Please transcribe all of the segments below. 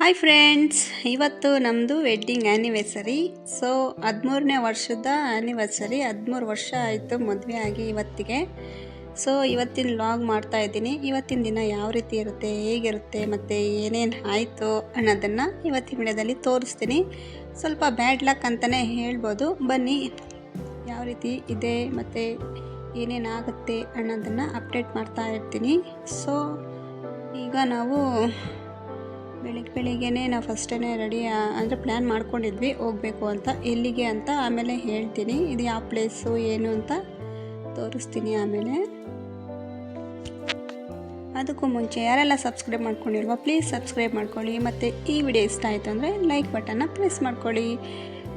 Hi friends ಇವತ್ತು ನಮ್ಮದು wedding anniversary so ಹದಿಮೂರನೇ ವರ್ಷದ ಆ್ಯನಿವರ್ಸರಿ ಹದಿಮೂರು ವರ್ಷ ಆಯಿತು ಮದುವೆ ಆಗಿ ಇವತ್ತಿಗೆ. ಸೊ ಇವತ್ತಿನ ಲಾಗ್ ಮಾಡ್ತಾ ಇದ್ದೀನಿ. ಇವತ್ತಿನ ದಿನ ಯಾವ ರೀತಿ ಇರುತ್ತೆ, ಹೇಗಿರುತ್ತೆ, ಮತ್ತು ಏನೇನು ಆಯಿತು ಅನ್ನೋದನ್ನು ಇವತ್ತಿನ ವಿಡಿಯೋದಲ್ಲಿ ತೋರಿಸ್ತೀನಿ. ಸ್ವಲ್ಪ ಬ್ಯಾಡ್ ಲಕ್ ಅಂತಲೇ ಹೇಳ್ಬೋದು. ಬನ್ನಿ ಯಾವ ರೀತಿ ಇದೆ, ಮತ್ತು ಏನೇನಾಗುತ್ತೆ ಅನ್ನೋದನ್ನು ಅಪ್ಡೇಟ್ ಮಾಡ್ತಾ ಇರ್ತೀನಿ. ಸೊ ಈಗ ನಾವು ಬೆಳಿಗ್ಗೆ ಬೆಳಿಗ್ಗೆನೇ ನಾವು ಫಸ್ಟೇ ರೆಡಿ ಅಂದರೆ ಪ್ಲ್ಯಾನ್ ಮಾಡ್ಕೊಂಡಿದ್ವಿ, ಹೋಗಬೇಕು ಅಂತ. ಎಲ್ಲಿಗೆ ಅಂತ ಆಮೇಲೆ ಹೇಳ್ತೀನಿ. ಇದು ಯಾವ ಪ್ಲೇಸು ಏನು ಅಂತ ತೋರಿಸ್ತೀನಿ ಆಮೇಲೆ. ಅದಕ್ಕೂ ಮುಂಚೆ ಯಾರೆಲ್ಲ ಸಬ್ಸ್ಕ್ರೈಬ್ ಮಾಡ್ಕೊಂಡಿಲ್ವ ಪ್ಲೀಸ್ ಸಬ್ಸ್ಕ್ರೈಬ್ ಮಾಡ್ಕೊಳ್ಳಿ. ಮತ್ತು ಈ ವಿಡಿಯೋ ಇಷ್ಟ ಆಯಿತು ಅಂದರೆ ಲೈಕ್ ಬಟನ್ನ ಪ್ರೆಸ್ ಮಾಡ್ಕೊಳ್ಳಿ.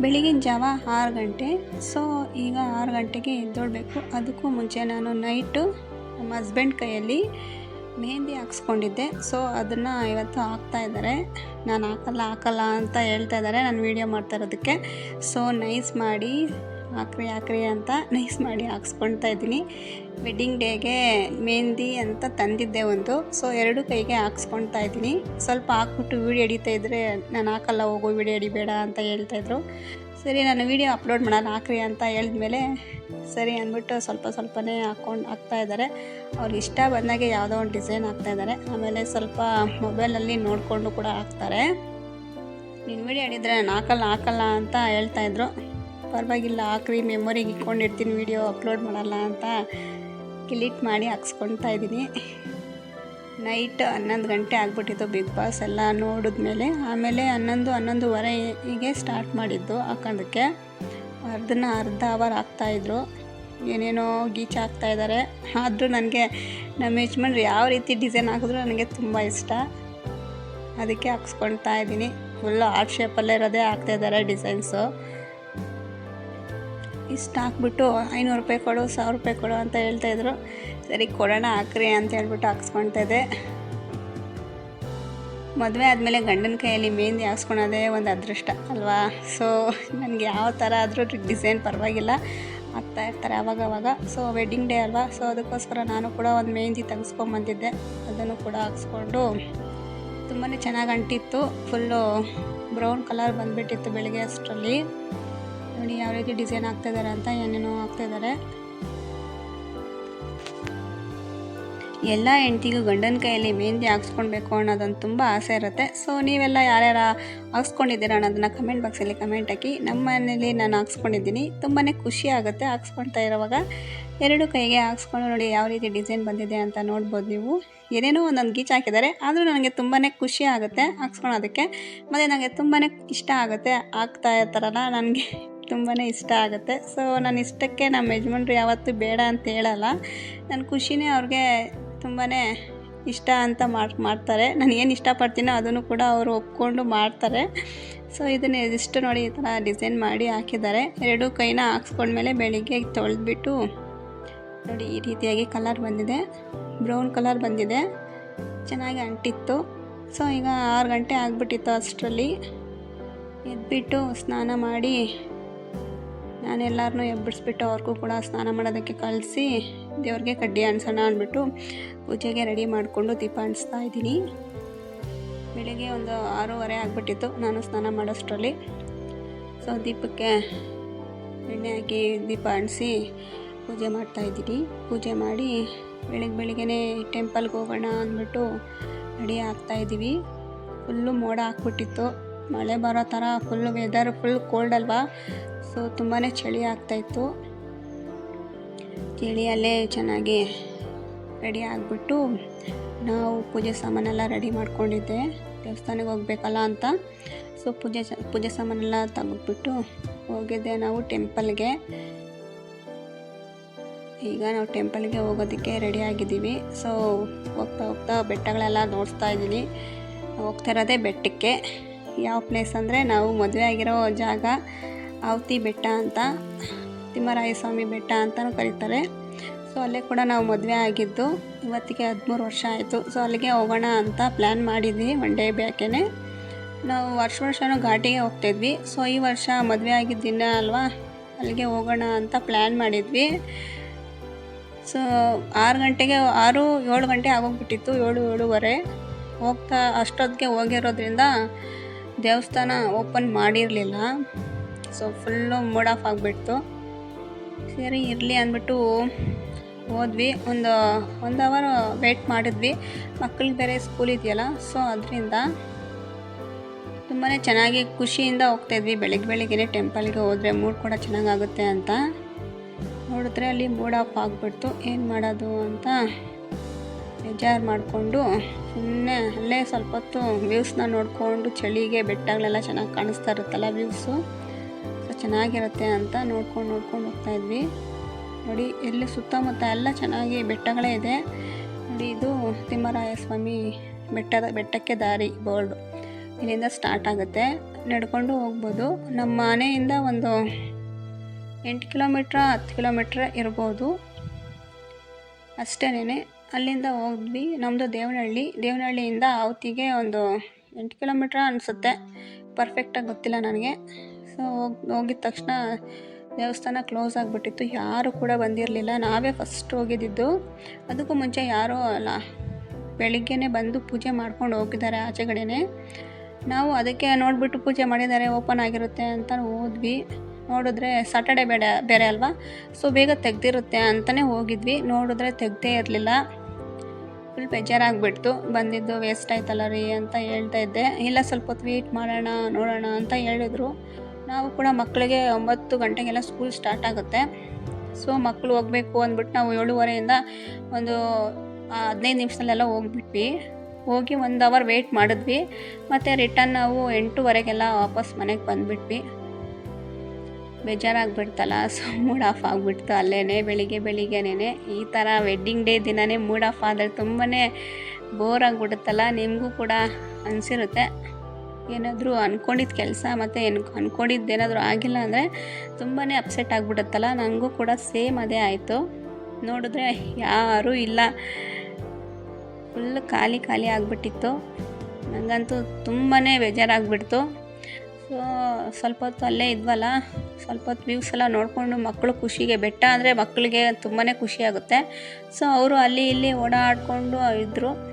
ಬೆಳಗಿನ ಜಾವ ಆರು ಗಂಟೆ. ಸೊ ಈಗ ಆರು ಗಂಟೆಗೆ ಎದ್ದೋಡಬೇಕು ಅದಕ್ಕೂ ಮುಂಚೆ ನಾನು ನೈಟು ನಮ್ಮ ಹಸ್ಬೆಂಡ್ ಕೈಯಲ್ಲಿ ಮೆಹಂದಿ ಹಾಕ್ಸ್ಕೊಂಡಿದ್ದೆ ಸೊ ಅದನ್ನು ಇವತ್ತು ಹಾಕ್ತಾ ಇದ್ದಾರೆ. ನಾನು ಹಾಕಲ್ಲ ಹಾಕಲ್ಲ ಅಂತ ಹೇಳ್ತಾ ಇದ್ದಾರೆ. ನಾನು ವೀಡಿಯೋ ಮಾಡ್ತಾ ಇರೋದಕ್ಕೆ. ಸೊ ನೈಸ್ ಮಾಡಿ ಹಾಕ್ರಿ ಹಾಕ್ರಿ ಅಂತ ನೈಸ್ ಮಾಡಿ ಹಾಕ್ಸ್ಕೊಳ್ತಾ ಇದ್ದೀನಿ. ವೆಡ್ಡಿಂಗ್ ಡೇಗೆ ಮೆಹಂದಿ ಅಂತ ತಂದಿದ್ದೆ ಒಂದು. ಸೊ ಎರಡು ಕೈಗೆ ಹಾಕ್ಸ್ಕೊಳ್ತಾ ಇದ್ದೀನಿ. ಸ್ವಲ್ಪ ಹಾಕ್ಬಿಟ್ಟು ವೀಡಿಯೋ ಎಡಿತಾ ಇದ್ದರೆ ನಾನು ಹಾಕಲ್ಲ, ಹೋಗು ವೀಡಿಯೋ ಎಡಿಬೇಡ ಅಂತ ಹೇಳ್ತಾಯಿದ್ರು ಸರಿ, ನಾನು ವೀಡಿಯೋ ಅಪ್ಲೋಡ್ ಮಾಡೋಣ ಹಾಕ್ರಿ ಅಂತ ಹೇಳಿದ್ಮೇಲೆ ಸರಿ ಅಂದ್ಬಿಟ್ಟು ಸ್ವಲ್ಪ ಸ್ವಲ್ಪನೇ ಹಾಕ್ಕೊಂಡು, ಹಾಕ್ತಾ ಇದ್ದಾರೆ. ಅವ್ರಿಗೆ ಇಷ್ಟ ಬಂದಾಗೆ ಯಾವುದೋ ಒಂದು ಡಿಸೈನ್ ಹಾಕ್ತಾಯಿದ್ದಾರೆ ಆಮೇಲೆ ಸ್ವಲ್ಪ ಮೊಬೈಲಲ್ಲಿ ನೋಡಿಕೊಂಡು ಕೂಡ ಹಾಕ್ತಾರೆ. ನೀನು ವೀಡಿಯೋ ಹೇಳಿದರೆ ನಾನು ಹಾಕಲ್ಲ ಹಾಕಲ್ಲ ಅಂತ ಹೇಳ್ತಾಯಿದ್ರು ಪರವಾಗಿಲ್ಲ ಹಾಕ್ರಿ ಮೆಮೊರಿಗೆ ಇಟ್ಕೊಂಡಿರ್ತೀನಿ ವೀಡಿಯೋ ಅಪ್ಲೋಡ್ ಮಾಡಲ್ಲ ಅಂತ ಕಿಲಿಟ್ ಮಾಡಿ ಹಾಕ್ಸ್ಕೊಳ್ತಾ ಇದ್ದೀನಿ. ನೈಟ್ ಹನ್ನೊಂದು ಗಂಟೆ ಆಗಿಬಿಟ್ಟಿತ್ತು ಬಿಗ್ ಬಾಸ್ ಎಲ್ಲ ನೋಡಿದ್ಮೇಲೆ, ಆಮೇಲೆ ಹನ್ನೊಂದು, ಹನ್ನೊಂದುವರೆಗೆ ಸ್ಟಾರ್ಟ್ ಮಾಡಿದ್ದು ಹಾಕೋದಕ್ಕೆ ಅರ್ಧನ ಅರ್ಧ ಅವರ್ ಹಾಕ್ತಾಯಿದ್ರು ಏನೇನೋ ಗೀಚ್ ಹಾಕ್ತಾಯಿದ್ದಾರೆ ಆದರೂ ನನಗೆ, ನಮ್ಮ ಯಜಮಾನ್ರು ಯಾವ ರೀತಿ ಡಿಸೈನ್ ಹಾಕಿದ್ರು ನನಗೆ ತುಂಬ ಇಷ್ಟ. ಅದಕ್ಕೆ ಹಾಕ್ಸ್ಕೊಳ್ತಾ ಇದ್ದೀನಿ. ಫುಲ್ಲು ಆರ್ಟ್ ಶೇಪಲ್ಲೇ ಇರೋದೇ ಹಾಕ್ತಾಯಿದ್ದಾರೆ ಡಿಸೈನ್ಸು ಇಷ್ಟು ಹಾಕ್ಬಿಟ್ಟು ಐನೂರು ರೂಪಾಯಿ ಕೊಡು, ಸಾವಿರ ರೂಪಾಯಿ ಕೊಡು ಅಂತ ಹೇಳ್ತಾಯಿದ್ರು ಸರಿ, ಕೊಡೋಣ, ಹಾಕ್ರಿ ಅಂತ ಹೇಳ್ಬಿಟ್ಟು ಹಾಕ್ಸ್ಕೊಳ್ತಾ ಇದ್ದೆ. ಮದುವೆ ಆದಮೇಲೆ ಗಂಡನ ಕೈಯಲ್ಲಿ ಮೆಹಂದಿ ಹಾಕ್ಸ್ಕೊಳೋದೇ ಒಂದು ಅದೃಷ್ಟ ಅಲ್ವಾ? ಸೊ ನನಗೆ ಯಾವ ಥರ ಆದರೂ ಡಿಸೈನ್ ಪರವಾಗಿಲ್ಲ. ಆಗ್ತಾ ಇರ್ತಾರೆ ಅವಾಗವಾಗ ಸೊ ವೆಡ್ಡಿಂಗ್ ಡೇ ಅಲ್ವಾ? ಸೊ ಅದಕ್ಕೋಸ್ಕರ ನಾನು ಕೂಡ ಒಂದು ಮೆಹಂದಿ ತೆಗೆಸ್ಕೊಂಬಂದಿದ್ದೆ. ಅದನ್ನು ಕೂಡ ಹಾಕ್ಸ್ಕೊಂಡು ತುಂಬಾ ಚೆನ್ನಾಗಿ ಅಂಟಿತ್ತು. ಫುಲ್ಲು ಬ್ರೌನ್ ಕಲರ್ ಬಂದುಬಿಟ್ಟಿತ್ತು ಬೆಳಗ್ಗೆ ಅಷ್ಟರಲ್ಲಿ. ನೋಡಿ ಯಾವ ರೀತಿ ಡಿಸೈನ್ ಹಾಕ್ತಾಯಿದ್ದಾರೆ ಅಂತ ಏನೇನೋ ಹಾಕ್ತಾಯಿದ್ದಾರೆ ಎಲ್ಲ ಹೆಂಡ್ತಿಗೂ ಗಂಡನ ಕೈಯಲ್ಲಿ ಮೆಹಂದಿ ಹಾಕ್ಸ್ಕೊಳ್ಬೇಕು ಅನ್ನೋದೊಂದು ತುಂಬ ಆಸೆ ಇರುತ್ತೆ. ಸೊ ನೀವೆಲ್ಲ ಯಾರ್ಯಾರ ಹಾಕ್ಸ್ಕೊಂಡಿದ್ದೀರಾ ಅನ್ನೋದನ್ನ ಕಮೆಂಟ್ ಬಾಕ್ಸಲ್ಲಿ ಕಮೆಂಟ್ ಹಾಕಿ. ನಮ್ಮ ಮನೇಲಿ ನಾನು ಹಾಕ್ಸ್ಕೊಂಡಿದ್ದೀನಿ. ತುಂಬಾ ಖುಷಿ ಆಗುತ್ತೆ ಹಾಕ್ಸ್ಕೊಳ್ತಾ ಇರುವಾಗ. ಎರಡು ಕೈಗೆ ಹಾಕ್ಸ್ಕೊಂಡು ನೋಡಿ ಯಾವ ರೀತಿ ಡಿಸೈನ್ ಬಂದಿದೆ ಅಂತ ನೋಡ್ಬೋದು ನೀವು. ಏನೇನೋ ಒಂದೊಂದು ಗೀಚ್ ಹಾಕಿದ್ದಾರೆ. ಆದರೂ ನನಗೆ ತುಂಬಾ ಖುಷಿ ಆಗುತ್ತೆ ಹಾಕ್ಸ್ಕೊಳೋದಕ್ಕೆ ಮತ್ತು ನನಗೆ ತುಂಬಾ ಇಷ್ಟ ಆಗುತ್ತೆ ಆಗ್ತಾ ಇರ್ತಾರಲ್ಲ ನನಗೆ ತುಂಬಾ ಇಷ್ಟ ಆಗುತ್ತೆ. ಸೊ ನನ್ನ ಇಷ್ಟಕ್ಕೆ ನಮ್ಮ ಯಜಮಾನ್ರು ಯಾವತ್ತೂ ಬೇಡ ಅಂತ ಹೇಳಲ್ಲ. ನನ್ನ ಖುಷಿನೇ ಅವ್ರಿಗೆ ತುಂಬಾ ಇಷ್ಟ ಅಂತ ಮಾಡಿ, ಮಾಡ್ತಾರೆ. ನಾನು ಏನು ಇಷ್ಟಪಡ್ತೀನೋ ಅದನ್ನು ಕೂಡ ಅವರು ಒಪ್ಕೊಂಡು ಮಾಡ್ತಾರೆ. ಸೊ ಇದನ್ನು ಇದಿಷ್ಟು ನೋಡಿ ಈ ಥರ ಡಿಸೈನ್ ಮಾಡಿ ಹಾಕಿದ್ದಾರೆ. ಎರಡು ಕೈನ ಹಾಕ್ಸ್ಕೊಂಡ್ಮೇಲೆ ಬೆಳಿಗ್ಗೆ ತೊಳೆದ್ಬಿಟ್ಟು ನೋಡಿ ಈ ರೀತಿಯಾಗಿ ಕಲರ್ ಬಂದಿದೆ. ಬ್ರೌನ್ ಕಲರ್ ಬಂದಿದೆ. ಚೆನ್ನಾಗಿ ಅಂಟಿತ್ತು. ಸೊ ಈಗ ಆರು ಗಂಟೆ ಆಗಿಬಿಟ್ಟಿತ್ತು ಅಷ್ಟರಲ್ಲಿ. ಎದ್ಬಿಟ್ಟು ಸ್ನಾನ ಮಾಡಿ ನಾನೆಲ್ಲರನ್ನೂ ಎಬ್ಬಿಸ್ಬಿಟ್ಟು ಅವ್ರಿಗೂ ಕೂಡ ಸ್ನಾನ ಮಾಡೋದಕ್ಕೆ ಕಳಿಸಿ ದೇವ್ರಿಗೆ ಕಡ್ಡಿ ಅನ್ಸೋಣ ಅಂದ್ಬಿಟ್ಟು ಪೂಜೆಗೆ ರೆಡಿ ಮಾಡಿಕೊಂಡು ದೀಪ ಅಣಿಸ್ತಾ ಇದ್ದೀನಿ. ಬೆಳಿಗ್ಗೆ ಒಂದು ಆರೂವರೆ ಆಗಿಬಿಟ್ಟಿತ್ತು. ನಾನು ಸ್ನಾನ ಮಾಡೋಷ್ಟರಲ್ಲಿ. ಸೊ ದೀಪಕ್ಕೆ ಎಣ್ಣೆ ಹಾಕಿ ದೀಪ ಅಣಿಸಿ ಪೂಜೆ ಮಾಡ್ತಾಯಿದ್ದೀನಿ ಪೂಜೆ ಮಾಡಿ ಬೆಳಿಗ್ಗೆ ಬೆಳಿಗ್ಗೆ ಟೆಂಪಲ್ಗೆ ಹೋಗೋಣ ಅಂದ್ಬಿಟ್ಟು ರೆಡಿ ಆಗ್ತಾಯಿದ್ದೀವಿ ಫುಲ್ಲು ಮೋಡ ಹಾಕ್ಬಿಟ್ಟಿತ್ತು ಮಳೆ ಬರೋ ಥರ, ಫುಲ್ ವೆದರ್ ಫುಲ್ ಕೋಲ್ಡ್ ಅಲ್ವಾ? ಸೊ ತುಂಬಾ ಚಳಿ ಆಗ್ತಾಯಿತ್ತು ಚಳಿಯಲ್ಲೇ ಚೆನ್ನಾಗಿ ರೆಡಿ ಆಗಿಬಿಟ್ಟು ನಾವು ಪೂಜೆ ಸಾಮಾನೆಲ್ಲ ರೆಡಿ ಮಾಡ್ಕೊಂಡಿದ್ದೆ. ದೇವಸ್ಥಾನಕ್ಕೆ ಹೋಗ್ಬೇಕಲ್ಲ ಅಂತ. ಸೊ ಪೂಜೆ ಪೂಜೆ ಸಾಮಾನೆಲ್ಲ ತೆಗೆದ್ಬಿಟ್ಟು ಹೋಗಿದ್ದೆ ನಾವು ಟೆಂಪಲ್ಗೆ ಈಗ ನಾವು ಟೆಂಪಲ್ಗೆ ಹೋಗೋದಕ್ಕೆ ರೆಡಿ ಆಗಿದ್ದೀವಿ. ಸೊ ಹೋಗ್ತಾ ಹೋಗ್ತಾ ಬೆಟ್ಟಗಳೆಲ್ಲ ನೋಡ್ತಾ ಇದ್ದೀನಿ. ಹೋಗ್ತಾ ಇರೋದೇ ಬೆಟ್ಟಕ್ಕೆ. ಯಾವ ಪ್ಲೇಸ್ ಅಂದರೆ ನಾವು ಮದುವೆ ಆಗಿರೋ ಜಾಗ ಆವತಿ ಬೆಟ್ಟ ಅಂತ, ತಿಮ್ಮರಾಯಸ್ವಾಮಿ ಬೆಟ್ಟ ಅಂತಲೂ ಕರೀತಾರೆ. ಸೊ ಅಲ್ಲೇ ಕೂಡ ನಾವು ಮದುವೆ ಆಗಿದ್ದು, ಇವತ್ತಿಗೆ ಹದಿಮೂರು ವರ್ಷ ಆಯಿತು. ಸೊ ಅಲ್ಲಿಗೆ ಹೋಗೋಣ ಅಂತ ಪ್ಲ್ಯಾನ್ ಮಾಡಿದ್ವಿ ಒನ್ ಡೇ ಬ್ಯಾಕೇ ನಾವು ವರ್ಷ ವರ್ಷವೂ ಘಾಟಿಗೆ ಹೋಗ್ತಾಯಿದ್ವಿ ಸೊ ಈ ವರ್ಷ ಮದುವೆ ಆಗಿದ್ದ ದಿನ ಅಲ್ವಾ, ಅಲ್ಲಿಗೆ ಹೋಗೋಣ ಅಂತ ಪ್ಲ್ಯಾನ್ ಮಾಡಿದ್ವಿ. ಸೊ ಆರು ಗಂಟೆಗೆ, ಆರು, ಏಳು ಗಂಟೆ ಆಗೋಗ್ಬಿಟ್ಟಿತ್ತು, ಏಳು, ಏಳುವರೆ. ಹೋಗ್ತಾ, ಅಷ್ಟೊತ್ತಿಗೆ ಹೋಗಿರೋದ್ರಿಂದ ದೇವಸ್ಥಾನ ಓಪನ್ ಮಾಡಿರಲಿಲ್ಲ. ಸೊ ಫುಲ್ಲು ಮೂಡ್ ಆಫ್ ಆಗಿಬಿಡ್ತು. ಸರಿ, ಇರಲಿ ಅಂದ್ಬಿಟ್ಟು ಹೋದ್ವಿ. ಒಂದು ಒಂದು ಅವರ್ ವೇಟ್ ಮಾಡಿದ್ವಿ. ಮಕ್ಕಳಿಗೆ ಬೇರೆ ಸ್ಕೂಲ್ ಇದೆಯಲ್ಲ ಸೊ ಅದರಿಂದ ತುಂಬಾ ಚೆನ್ನಾಗಿ ಖುಷಿಯಿಂದ ಹೋಗ್ತಾಯಿದ್ವಿ ಬೆಳಗ್ಗೆ ಬೆಳಿಗ್ಗೆ ಟೆಂಪಲ್ಗೆ ಹೋದರೆ ಮೂಡ್ ಕೂಡ ಚೆನ್ನಾಗಾಗುತ್ತೆ ಅಂತ. ನೋಡಿದ್ರೆ ಅಲ್ಲಿ ಮೂಡ್ ಆಫ್ ಆಗಿಬಿಡ್ತು. ಏನು ಮಾಡೋದು ಅಂತ ಬೇಜಾರು ಮಾಡಿಕೊಂಡು ಸುಮ್ಮನೆ ಅಲ್ಲೇ ಸ್ವಲ್ಪ ಹೊತ್ತು ವ್ಯೂಸ್ನ ನೋಡಿಕೊಂಡು ಚಳಿಗೆ ಬೆಟ್ಟಗಳೆಲ್ಲ ಚೆನ್ನಾಗಿ ಕಾಣಿಸ್ತಾ ಇರುತ್ತಲ್ಲ ವ್ಯೂಸು ಚೆನ್ನಾಗಿರುತ್ತೆ ಅಂತ ನೋಡ್ಕೊಂಡು ನೋಡ್ಕೊಂಡು ಹೋಗ್ತಾ ಇದ್ವಿ. ನೋಡಿ, ಇಲ್ಲಿ ಸುತ್ತಮುತ್ತ ಎಲ್ಲ ಚೆನ್ನಾಗಿ ಬೆಟ್ಟಗಳೇ ಇದೆ. ನೋಡಿ, ಇದು ತಿಮ್ಮರಾಯ ಸ್ವಾಮಿ ಬೆಟ್ಟದ, ಬೆಟ್ಟಕ್ಕೆ ದಾರಿ, ಬೋರ್ಡು. ಇಲ್ಲಿಂದ ಸ್ಟಾರ್ಟ್ ಆಗುತ್ತೆ. ನಡ್ಕೊಂಡು ಹೋಗ್ಬೋದು. ನಮ್ಮ ಮನೆಯಿಂದ ಒಂದು ಎಂಟು ಕಿಲೋಮೀಟ್ರ್, ಹತ್ತು ಕಿಲೋಮೀಟ್ರ್ ಇರ್ಬೋದು. ಅಷ್ಟೇನೆ ಅಲ್ಲಿಂದ ಹೋದ್ವಿ. ನಮ್ಮದು ದೇವನಹಳ್ಳಿ. ದೇವನಹಳ್ಳಿಯಿಂದ ಆವತಿಗೆ ಒಂದು ಎಂಟು ಕಿಲೋಮೀಟ್ರ್ ಅನಿಸುತ್ತೆ. ಪರ್ಫೆಕ್ಟಾಗಿ ಗೊತ್ತಿಲ್ಲ ನನಗೆ. ಸೊ, ಹೋಗಿ, ಹೋಗಿದ ತಕ್ಷಣ ದೇವಸ್ಥಾನ ಕ್ಲೋಸ್ ಆಗಿಬಿಟ್ಟಿತ್ತು. ಯಾರು ಕೂಡ ಬಂದಿರಲಿಲ್ಲ. ನಾವೇ ಫಸ್ಟ್ ಹೋಗಿದ್ದಿದ್ದು ಅದಕ್ಕೂ ಮುಂಚೆ ಯಾರೋ ಅಲ್ಲ, ಬೆಳಿಗ್ಗೆನೇ ಬಂದು ಪೂಜೆ ಮಾಡ್ಕೊಂಡು ಹೋಗಿದ್ದಾರೆ ಆಚೆಗಡೆನೆ. ನಾವು ಅದಕ್ಕೆ ನೋಡಿಬಿಟ್ಟು ಪೂಜೆ ಮಾಡಿದ್ದಾರೆ ಓಪನ್ ಆಗಿರುತ್ತೆ ಅಂತ ಹೋದ್ವಿ. ನೋಡಿದ್ರೆ ಸಾಟರ್ಡೆ ಬೇಡ, ಬೇರೆ ಅಲ್ವಾ? ಸೊ, ಬೇಗ ತೆಗ್ದಿರುತ್ತೆ ಅಂತಲೇ ಹೋಗಿದ್ವಿ. ನೋಡಿದ್ರೆ ತೆಗ್ದೇ ಇರಲಿಲ್ಲ. ಫುಲ್ ಬೇಜಾರಾಗ್ಬಿಡ್ತು. ಬಂದಿದ್ದು ವೇಸ್ಟ್ ಆಯ್ತಲ್ಲ ರೀ ಅಂತ ಹೇಳ್ತಾ ಇದ್ದೆ. ಇಲ್ಲ, ಸ್ವಲ್ಪ ಹೊತ್ತು ವೇಟ್ ಮಾಡೋಣ, ನೋಡೋಣ ಅಂತ ಹೇಳಿದ್ರು. ನಾವು ಕೂಡ ಮಕ್ಕಳಿಗೆ ಒಂಬತ್ತು ಗಂಟೆಗೆಲ್ಲ ಸ್ಕೂಲ್ ಸ್ಟಾರ್ಟ್ ಆಗುತ್ತೆ. ಸೊ ಮಕ್ಕಳು ಹೋಗಬೇಕು ಅಂದ್ಬಿಟ್ಟು ನಾವು ಏಳುವರೆಯಿಂದ ಒಂದು ಹದಿನೈದು ನಿಮಿಷದಲ್ಲೆಲ್ಲ ಹೋಗ್ಬಿಟ್ವಿ. ಹೋಗಿ ಒಂದು ಅವರ್ ವೆಯ್ಟ್ ಮಾಡಿದ್ವಿ. ಮತ್ತು ರಿಟರ್ನ್ ನಾವು ಎಂಟೂವರೆಗೆಲ್ಲ ವಾಪಸ್ ಮನೆಗೆ ಬಂದುಬಿಟ್ವಿ. ಬೇಜಾರಾಗ್ಬಿಡ್ತಲ್ಲ ಸೊ ಮೂಡ್ ಆಫ್ ಆಗಿಬಿಡ್ತು ಅಲ್ಲೇ ಬೆಳಿಗ್ಗೆ ಬೆಳಿಗ್ಗೆನೇ ಈ ಥರ ವೆಡ್ಡಿಂಗ್ ಡೇ ದಿನವೇ ಮೂಡ್ ಆಫ್ ಆದರೆ ತುಂಬಾ ಬೋರ್ ಆಗಿಬಿಡುತ್ತಲ್ಲ, ನಿಮಗೂ ಕೂಡ ಅನಿಸಿರುತ್ತೆ. ಏನಾದರೂ ಅಂದ್ಕೊಂಡಿದ್ದ ಕೆಲಸ ಮತ್ತು ಏನು ಅಂದ್ಕೊಂಡಿದ್ದು ಏನಾದರೂ ಆಗಿಲ್ಲ ಅಂದರೆ ತುಂಬಾ ಅಪ್ಸೆಟ್ ಆಗಿಬಿಡುತ್ತಲ್ಲ? ನನಗೂ ಕೂಡ ಸೇಮ್ ಅದೇ ಆಯಿತು. ನೋಡಿದ್ರೆ ಯಾರೂ ಇಲ್ಲ. ಫುಲ್ ಖಾಲಿ ಖಾಲಿ ಆಗಿಬಿಟ್ಟಿತ್ತು. ನನಗಂತೂ ತುಂಬಾ ಬೇಜಾರಾಗ್ಬಿಡ್ತು. ಸೊ ಸ್ವಲ್ಪ ಹೊತ್ತು ಅಲ್ಲೇ ಇದ್ವಲ್ಲ? ಸ್ವಲ್ಪ ಹೊತ್ತು ವ್ಯೂಸ್ ಎಲ್ಲ ನೋಡಿಕೊಂಡು ಮಕ್ಕಳು ಖುಷಿಗೆ ಬೆಟ್ಟ ಅಂದರೆ ಮಕ್ಕಳಿಗೆ ತುಂಬಾ ಖುಷಿಯಾಗುತ್ತೆ ಸೊ ಅವರು ಅಲ್ಲಿ ಇಲ್ಲಿ ಓಡಾಡಿಕೊಂಡು ಇದ್ದರು